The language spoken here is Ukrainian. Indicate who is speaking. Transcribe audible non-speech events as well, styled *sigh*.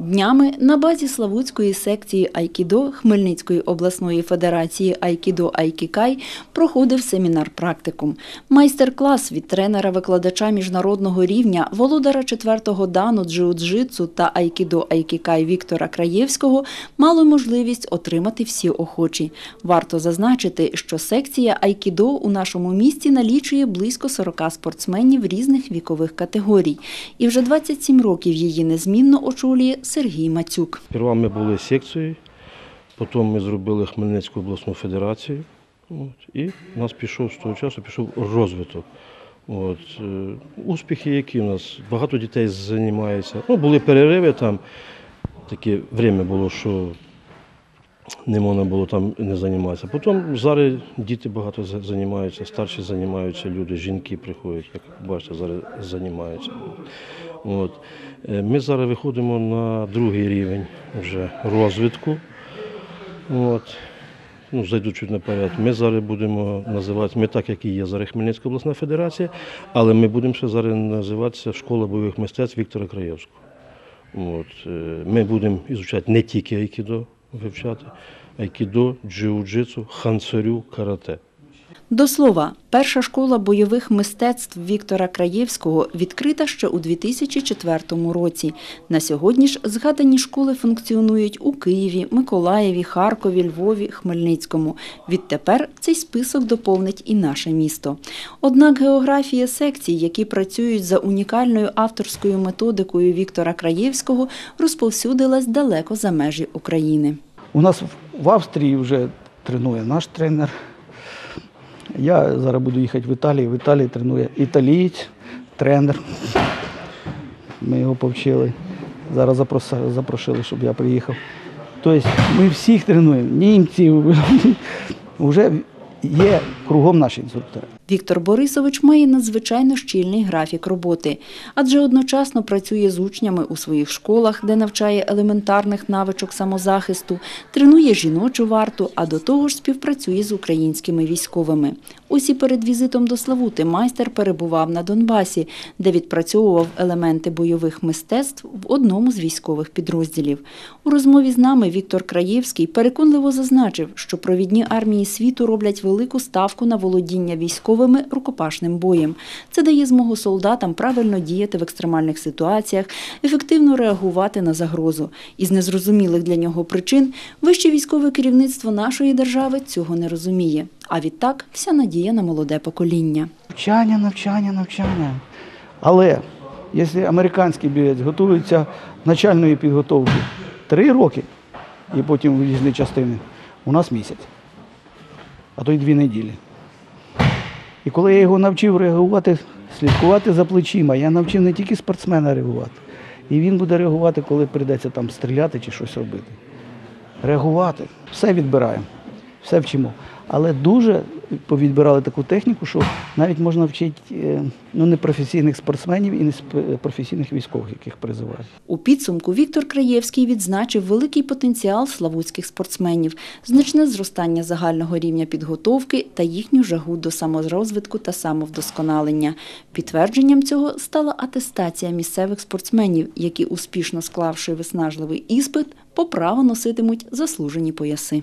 Speaker 1: Днями на базі Славутської секції Айкідо Хмельницької обласної федерації Айкідо Айкікай проходив семінар-практикум. Майстер-клас від тренера-викладача міжнародного рівня, володара четвертого дану джиу-джитсу та Айкідо Айкікай Віктора Краєвського мали можливість отримати всі охочі. Варто зазначити, що секція Айкідо у нашому місті налічує близько 40 спортсменів різних вікових категорій. І вже 27 років її незмінно очолює Сергій Мацюк.
Speaker 2: Сперва ми були секцією, потім ми зробили Хмельницьку обласну федерацію. От, і у нас пішов з того часу пішов розвиток. От, е, успіхи, які у нас багато дітей займається. Ну, були перериви там, таке время було, що не можна було там не займатися. Потім зараз діти багато займаються, старші займаються люди, жінки приходять, як бачите, зараз займаються. От. Е, Ми зараз виходимо на другий рівень вже розвитку. От. Ну, зайду чуть наперед. Ми зараз будемо називати, ми так, як і є зараз Хмельницька обласна федерація, але ми будемо ще зараз називатися Школа бойових мистецтв Віктора Краєвського. От. е, Ми будемо ізучати не тільки айкідо вивчати, айкідо, джиу-джитсу, Хансарю, карате.
Speaker 1: До слова, перша школа бойових мистецтв Віктора Краєвського відкрита ще у 2004 році. На сьогодні ж згадані школи функціонують у Києві, Миколаєві, Харкові, Львові, Хмельницькому. Відтепер цей список доповнить і наше місто. Однак географія секцій, які працюють за унікальною авторською методикою Віктора Краєвського, розповсюдилась далеко за межі України.
Speaker 3: У нас в- Австрії вже тренує наш тренер. Я зараз буду їхати в Італію. В Італії тренує італієць, тренер. Ми його повчили. Зараз запросили, щоб я приїхав. Тобто ми всіх тренуємо, німців. *laughs* Вже є кругом наші інструктори.
Speaker 1: Віктор Борисович має надзвичайно щільний графік роботи, адже одночасно працює з учнями у своїх школах, де навчає елементарних навичок самозахисту, тренує жіночу варту, а до того ж співпрацює з українськими військовими. Ось і перед візитом до Славути майстер перебував на Донбасі, де відпрацьовував елементи бойових мистецтв в одному з військових підрозділів. У розмові з нами Віктор Краєвський переконливо зазначив, що провідні армії світу роблять велику ставку на володіння військовими рукопашним боєм. Це дає змогу солдатам правильно діяти в екстремальних ситуаціях, ефективно реагувати на загрозу. Із незрозумілих для нього причин вище військове керівництво нашої держави цього не розуміє. А відтак вся надія на молоде покоління.
Speaker 3: Навчання, навчання, навчання. Але якщо американський бієць готується начальної підготовки три роки і потім в різні частини, у нас місяць, а то й дві неділі. І коли я його навчив реагувати, слідкувати за плечима, я навчив не тільки спортсмена реагувати. І він буде реагувати, коли прийдеться там стріляти чи щось робити. Реагувати. Все відбираємо, все вчимо. Але дуже повідбирали таку техніку, що навіть можна вчити е, ну, не професійних спортсменів і не професійних військових, яких призивають.
Speaker 1: У підсумку Віктор Краєвський відзначив великий потенціал славутських спортсменів, значне зростання загального рівня підготовки та їхню жагу до саморозвитку та самовдосконалення. Підтвердженням цього стала атестація місцевих спортсменів, які, успішно склавши виснажливий іспит, по праву носитимуть заслужені пояси.